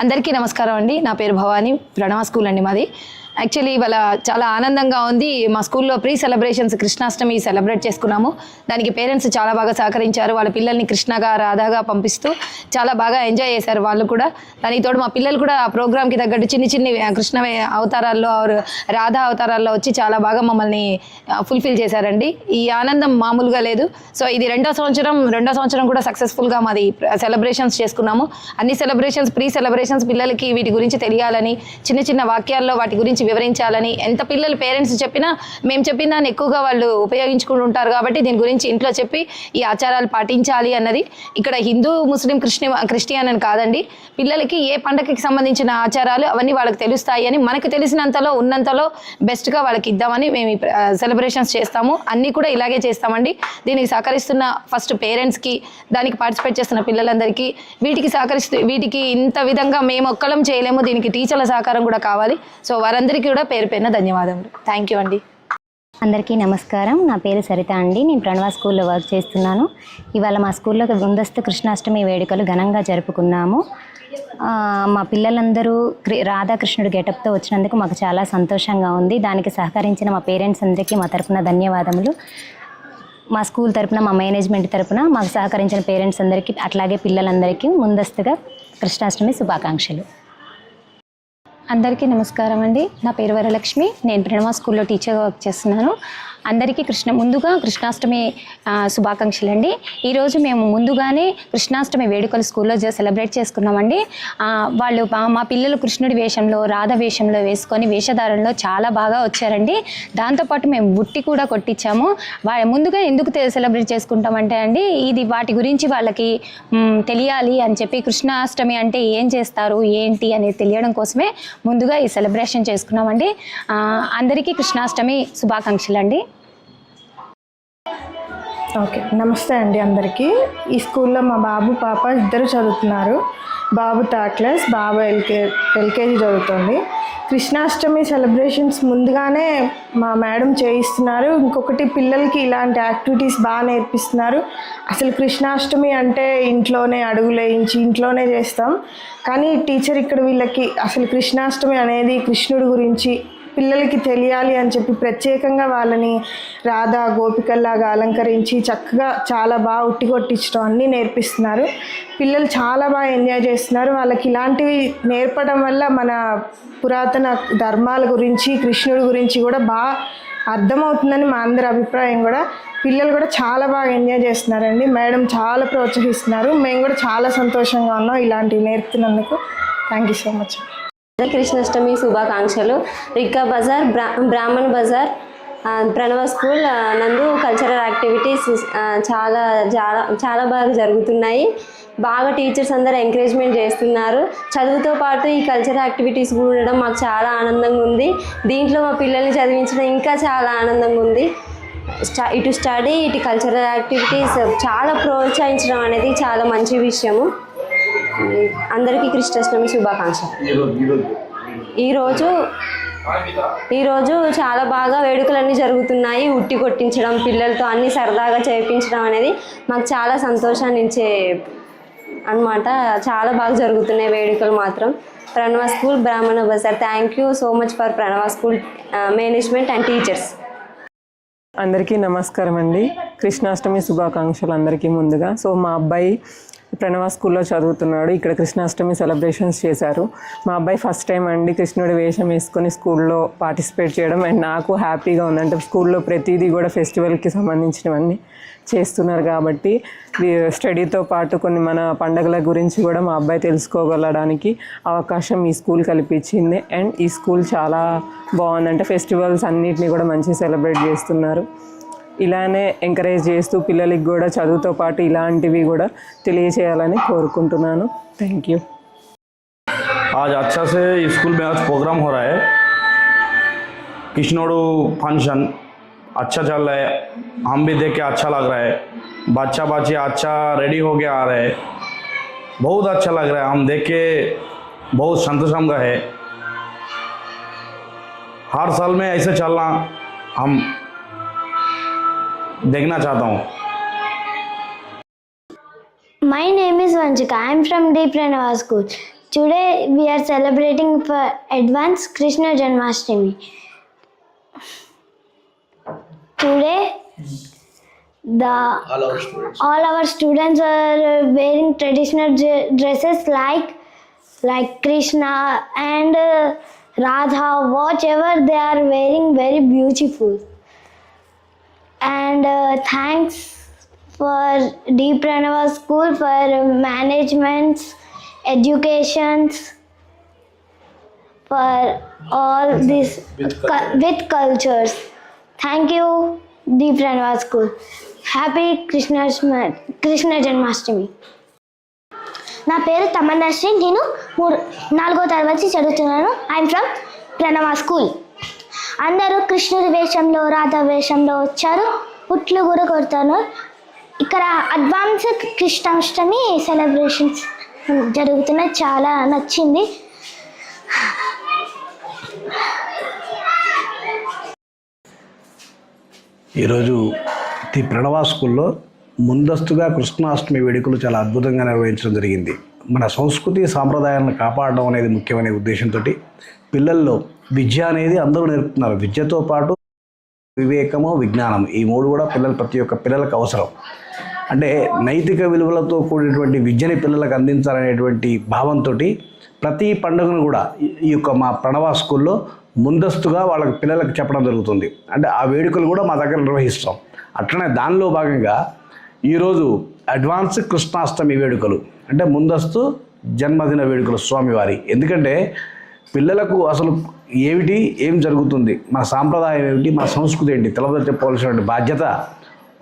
అందరికీ నమస్కారం అండి. నా పేరు భవానీ ప్రణవ స్కూల్ అండి మాది. యాక్చువల్లీ ఇవాళ చాలా ఆనందంగా ఉంది. మా స్కూల్లో ప్రీ సెలబ్రేషన్స్ కృష్ణాష్టమి సెలబ్రేట్ చేసుకున్నాము. దానికి పేరెంట్స్ చాలా బాగా సహకరించారు. వాళ్ళ పిల్లల్ని కృష్ణగా రాధాగా పంపిస్తూ చాలా బాగా ఎంజాయ్ చేశారు వాళ్ళు కూడా. దానికి తోడు మా పిల్లలు కూడా ఆ ప్రోగ్రామ్కి తగ్గట్టు చిన్ని చిన్ని కృష్ణ అవతారాల్లో రాధా అవతారాల్లో వచ్చి చాలా బాగా మమ్మల్ని ఫుల్ఫిల్ చేశారండి. ఈ ఆనందం మామూలుగా లేదు. సో ఇది రెండో సంవత్సరం రెండో సంవత్సరం కూడా సక్సెస్ఫుల్గా మాది సెలబ్రేషన్స్ చేసుకున్నాము. అన్ని సెలబ్రేషన్స్ ప్రీ సెలబ్రేషన్స్ పిల్లలకి వీటి గురించి తెలియాలని చిన్న చిన్న వాక్యాల్లో వాటి గురించి వివరించాలని ఎంత పిల్లలు పేరెంట్స్ చెప్పినా మేము చెప్పిన దాన్ని ఎక్కువగా వాళ్ళు ఉపయోగించుకుంటుంటారు కాబట్టి దీని గురించి ఇంట్లో చెప్పి ఈ ఆచారాలు పాటించాలి అన్నది. ఇక్కడ హిందూ ముస్లిం క్రిస్టి క్రిస్టియన్ అని కాదండి. పిల్లలకి ఏ పండగకి సంబంధించిన ఆచారాలు అవన్నీ వాళ్ళకి తెలుస్తాయి అని మనకు తెలిసినంతలో ఉన్నంతలో బెస్ట్గా వాళ్ళకి ఇద్దామని మేము సెలబ్రేషన్స్ చేస్తాము. అన్నీ కూడా ఇలాగే చేస్తామండి. దీనికి సహకరిస్తున్న ఫస్ట్ పేరెంట్స్కి దానికి పార్టిసిపేట్ చేస్తున్న పిల్లలందరికీ వీటికి సహకరిస్తూ వీటికి ఇంత విధంగా మేము ఒక్కలం చేయలేము. దీనికి టీచర్ల సహకారం కూడా కావాలి. సో అందరికీ కూడా పేరు పేరున ధన్యవాదములు. థ్యాంక్ యూ అండి. అందరికీ నమస్కారం. నా పేరు సరిత అండి. నేను ప్రణవ స్కూల్లో వర్క్ చేస్తున్నాను. ఇవాళ మా స్కూల్లో ముందస్తు కృష్ణాష్టమి వేడుకలు ఘనంగా జరుపుకున్నాము. మా పిల్లలందరూ క్రి రాధాకృష్ణుడు గెటప్తో వచ్చినందుకు మాకు చాలా సంతోషంగా ఉంది. దానికి సహకరించిన మా పేరెంట్స్ అందరికీ మా తరపున ధన్యవాదములు. మా స్కూల్ తరపున మా మేనేజ్మెంట్ తరపున మాకు సహకరించిన పేరెంట్స్ అందరికీ అట్లాగే పిల్లలందరికీ ముందస్తుగా కృష్ణాష్టమి శుభాకాంక్షలు. అందరికీ నమస్కారం అండి. నా పేరు వరలక్ష్మి. నేను ప్రణవ స్కూల్లో టీచర్గా వర్క్ చేస్తున్నాను. అందరికీ కృష్ణ ముందుగా కృష్ణాష్టమి శుభాకాంక్షలు అండి ఈరోజు మేము ముందుగానే కృష్ణాష్టమి వేడుకలు స్కూల్లో సెలబ్రేట్ చేసుకున్నామండి. వాళ్ళు మా- మా పిల్లలు కృష్ణుడి వేషంలో రాధ వేషంలో వేసుకొని వేషధారణలో చాలా బాగా వచ్చారండి. దాంతోపాటు మేము బుట్టి కూడా కొట్టించాము. వాళ్ళ ముందుగా ఎందుకు సెలబ్రేట్ చేసుకుంటామంటే అండి ఇది వాటి గురించి వాళ్ళకి తెలియాలి అని చెప్పి కృష్ణాష్టమి అంటే ఏం చేస్తారు ఏంటి అనేది తెలియడం కోసమే ముందుగా ఈ సెలబ్రేషన్ చేసుకున్నామండి. అందరికీ కృష్ణాష్టమి శుభాకాంక్షలు అండి ఓకే నమస్తే అండి అందరికీ. ఈ స్కూల్లో మా బాబు పాప ఇద్దరు చదువుతున్నారు. బాబు థర్డ్ క్లాస్ బాబు ఎల్కే ఎల్కేజీ చదువుతుంది. కృష్ణాష్టమి సెలబ్రేషన్స్ ముందుగానే మా మేడం చేయిస్తున్నారు. ఇంకొకటి పిల్లలకి ఇలాంటి యాక్టివిటీస్ బాగా నేర్పిస్తున్నారు. అసలు కృష్ణాష్టమి అంటే ఇంట్లోనే అడుగులేయించి ఇంట్లోనే చేస్తాం. కానీ టీచర్ ఇక్కడ వీళ్ళకి అసలు కృష్ణాష్టమి అనేది కృష్ణుడి గురించి పిల్లలకి తెలియాలి అని చెప్పి ప్రత్యేకంగా వాళ్ళని రాధా గోపికల్లాగా అలంకరించి చక్కగా చాలా బాగా ఉట్టి కొట్టించడం అన్నీ నేర్పిస్తున్నారు. పిల్లలు చాలా బాగా ఎంజాయ్ చేస్తున్నారు. వాళ్ళకి ఇలాంటివి నేర్పడం వల్ల మన పురాతన ధర్మాల గురించి కృష్ణుడి గురించి కూడా బాగా అర్థమవుతుందని మా అందరి అభిప్రాయం కూడా. పిల్లలు కూడా చాలా బాగా ఎంజాయ్ చేస్తున్నారండి. మేడం చాలా ప్రోత్సహిస్తున్నారు. మేము కూడా చాలా సంతోషంగా ఉన్నాం ఇలాంటివి నేర్పుతున్నందుకు. Thank you so much Krishnashtami శుభాకాంక్షలు. రిక్కా బజార్ బ్రా బ్రాహ్మణ్ బజార్ ప్రణవ స్కూల్ ఆ, నందు కల్చరల్ యాక్టివిటీస్ చాలా చాలా చాలా బాగా జరుగుతున్నాయి. బాగా టీచర్స్ అందరూ ఎంకరేజ్మెంట్ చేస్తున్నారు. చదువుతో పాటు ఈ కల్చరల్ యాక్టివిటీస్ కూడా ఉండడం మాకు చాలా ఆనందంగా ఉంది. దీంట్లో మా పిల్లల్ని చదివించడం ఇంకా చాలా ఆనందంగా ఉంది. స్ట ఇటు స్టడీ ఇటు కల్చరల్ యాక్టివిటీస్ చాలా ప్రోత్సహించడం అనేది చాలా మంచి విషయము. అందరికీ కృష్ణాష్టమి శుభాకాంక్షలు. ఈరోజు ఈరోజు. చాలా బాగా వేడుకలన్నీ జరుగుతున్నాయి. ఉట్టి కొట్టించడం పిల్లలతో అన్ని సరదాగా చేయించడం అనేది మాకు చాలా సంతోషాన్ని ఇచ్చే అన్నమాట. చాలా బాగా జరుగుతున్నాయి వేడుకలు మాత్రం. Pranava school Brahmana Bazar thank you so much for Pranava school management and teachers అందరికీ నమస్కారం అండి కృష్ణాష్టమి శుభాకాంక్షలు అందరికీ ముందుగా. సో మా అబ్బాయి ప్రణవ స్కూల్లో చదువుతున్నాడు. ఇక్కడ కృష్ణాష్టమి సెలబ్రేషన్స్ చేశారు. మా అబ్బాయి ఫస్ట్ టైం అండి కృష్ణుడి వేషం వేసుకొని స్కూల్లో పార్టిసిపేట్ చేయడం. అండ్ నాకు హ్యాపీగా ఉంది అంటే స్కూల్లో ప్రతిదీ కూడా ఫెస్టివల్కి సంబంధించినవన్నీ చేస్తున్నారు కాబట్టి స్టడీతో పాటు కొన్ని మన పండగల గురించి కూడా మా అబ్బాయి తెలుసుకోగలడానికి అవకాశం ఈ స్కూల్ కల్పించింది. అండ్ ఈ స్కూల్ చాలా బాగుంది అంటే ఫెస్టివల్స్ అన్నిటిని కూడా మంచిగా సెలబ్రేట్ చేస్తున్నారు. ఇలానే ఎంకరేజ్ చేస్తూ పిల్లలకి కూడా చదువుతో పాటు ఇలాంటివి కూడా తెలియచేయాలని కోరుకుంటున్నాను థ్యాంక్ యూ आज अच्छा से स्कूल में आज प्रोग्राम हो रहा है किश्नोड़ू फंक्शन अच्छा चल रहा है हम भी देख के अच्छा लग रहा है बच्चा बच्चे अच्छा रेडी हो के आ रहे हैं बहुत अच्छा लग रहा है हम देख के बहुत संतोषम का है हर साल में ऐसे चलना हम देखना चाहता हूँ My name is Vanchika. I am from Deep Pranava School. Today we are celebrating for advanced Krishna Janmashtami. Today the all our students are wearing traditional dresses like like Krishna and uh, Radha, whatever they are wearing, very beautiful. And uh, thanks for D. Pranava School for management, educations, for all this cu- with cultures. Thank you, D. Pranava School. Happy Krishna, Krishna Janmashtami. నా పేరు తమన్నాశ్రీ నేను మూడు నాలుగో తరగతి చదువుతున్నాను I'm from Pranav school అందరూ కృష్ణుడి వేషంలో రాధా వేషంలో వచ్చారు. పుట్లు కూడా కొడతాను ఇక్కడ అడ్వాన్స్ కృష్ణాష్టమి సెలబ్రేషన్స్ జరుగుతున్నాయి చాలా నచ్చింది. ఈరోజు ది ప్రణవా స్కూల్లో ముందస్తుగా కృష్ణాష్టమి వేడుకలు చాలా అద్భుతంగా నిర్వహించడం జరిగింది. మన సంస్కృతి సాంప్రదాయాలను కాపాడడం అనేది ముఖ్యమైన ఉద్దేశంతో పిల్లల్లో విద్య అనేది అందరూ నేర్పుతున్నారు. విద్యతో పాటు వివేకము విజ్ఞానం ఈ మూడు కూడా పిల్లలు ప్రతి ఒక్క పిల్లలకు అవసరం. అంటే నైతిక విలువలతో కూడినటువంటి విద్యని పిల్లలకు అందించాలనేటువంటి భావంతో ప్రతి పండుగను కూడా ఈ- యొక్క మా ప్రణవ స్కూల్లో ముందస్తుగా వాళ్ళకి పిల్లలకు చెప్పడం జరుగుతుంది. అంటే ఆ వేడుకలు కూడా మా దగ్గర నిర్వహిస్తాం. అట్లనే దానిలో భాగంగా ఈరోజు అడ్వాన్స్ కృష్ణాష్టమి వేడుకలు. అంటే ముందస్తు జన్మదిన వేడుకలు స్వామివారి. ఎందుకంటే పిల్లలకు అసలు ఏమిటి? ఏం జరుగుతుంది? మన సాంప్రదాయం ఏమిటి? మన సంస్కృతి ఏంటి? తెలవద చెప్పవలసినటువంటి బాధ్యత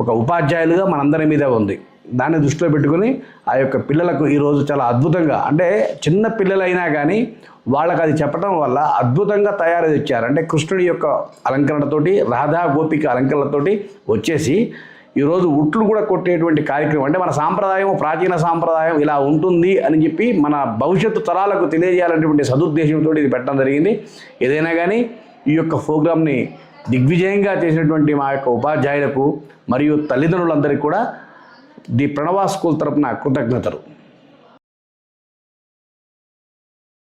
ఒక ఉపాధ్యాయులుగా మనందరి మీద ఉంది. దాన్ని దృష్టిలో పెట్టుకొని ఆ యొక్క పిల్లలకు ఈరోజు చాలా అద్భుతంగా అంటే చిన్న పిల్లలైనా కానీ వాళ్ళకి అది చెప్పడం వల్ల అద్భుతంగా తయారు తెచ్చారు అంటే కృష్ణుడి యొక్క అలంకరణతోటి రాధా గోపిక అలంకరణతోటి వచ్చేసి ఈరోజు ఉట్లు కూడా కొట్టేటువంటి కార్యక్రమం అంటే మన సాంప్రదాయం ప్రాచీన సాంప్రదాయం ఇలా ఉంటుంది అని చెప్పి మన భవిష్యత్తు తరాలకు తెలియజేయాలనేటువంటి సదుద్దేశంతో ఇది పెట్టడం జరిగింది. ఏదైనా కానీ ఈ యొక్క ప్రోగ్రామ్ని దిగ్విజయంగా చేసినటువంటి మా యొక్క ఉపాధ్యాయులకు మరియు తల్లిదండ్రులందరికీ కూడా ది ప్రణవా స్కూల్ తరపున కృతజ్ఞతలు.